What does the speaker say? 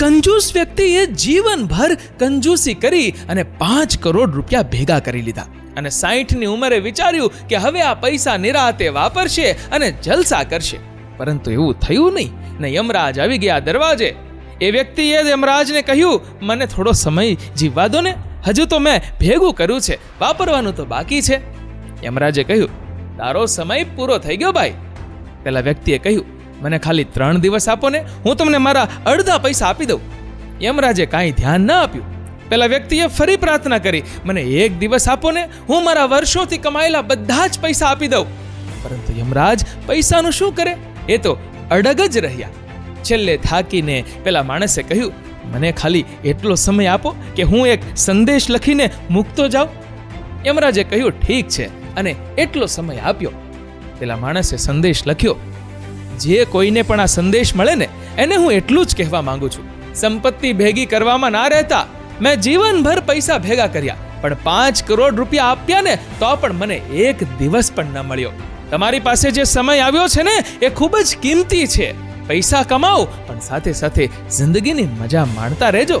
કંજૂસ વ્યક્તિએ જીવનભર કંજૂસી કરી અને પાંચ કરોડ રૂપિયા ભેગા કરી લીધા. અને સાઠની ઉંમરે વિચાર્યું કે હવે આ પૈસા નિરાતે વાપરશે અને જલસા કરશે. પરંતુ એવું થયું નહીં. ને યમરાજ આવી ગયા દરવાજે. એ વ્યક્તિએ જ યમરાજને કહ્યું, મને થોડો સમય જીવવા દો ને. હજુ તો મેં ભેગું કર્યું છે. વાપરવાનું તો બાકી છે. યમરાજે કહ્યું, તારો સમય પૂરો થઈ ગયો ભાઈ. પેલા વ્યક્તિએ કહ્યું મને ખાલી ત્રણ દિવસ આપો ને, હું તમને મારા અડધા પૈસા આપી દઉં. યમરાજે કાંઈ ધ્યાન ન આપ્યું. પેલા વ્યક્તિએ ફરી પ્રાર્થના કરી, મને એક દિવસ આપો ને, હું મારા વર્ષોથી કમાયેલા બધા જ પૈસા આપી દઉં. પરંતુ યમરાજ પૈસાનું શું કરે? એ તો અડગ જ રહ્યા. છેલ્લે થાકીને પેલા માણસે કહ્યું, મને ખાલી એટલો સમય આપો કે હું એક સંદેશ લખીને મૂકતો જાઉં. યમરાજે કહ્યું, ઠીક છે. અને એટલો સમય આપ્યો. પેલા માણસે સંદેશ લખ્યો જે કોઈને પણ આ સંદેશ મળે ને, એને હું એટલું જ કહેવા માંગુ છું. સંપત્તિ ભેગી કરવામાં ના રહેતા મેં જીવનભર પૈસા ભેગા કર્યા, પણ પાંચ કરોડ રૂપિયા આપ્યા ને, તો પણ મને એક દિવસ પણ ન મળ્યો. તમારી પાસે જે સમય આવ્યો છે ને, એ ખૂબ જ કિંમતી છે. પૈસા કમાઓ, પણ સાથે સાથે જિંદગીની મજા માણતા રહેજો.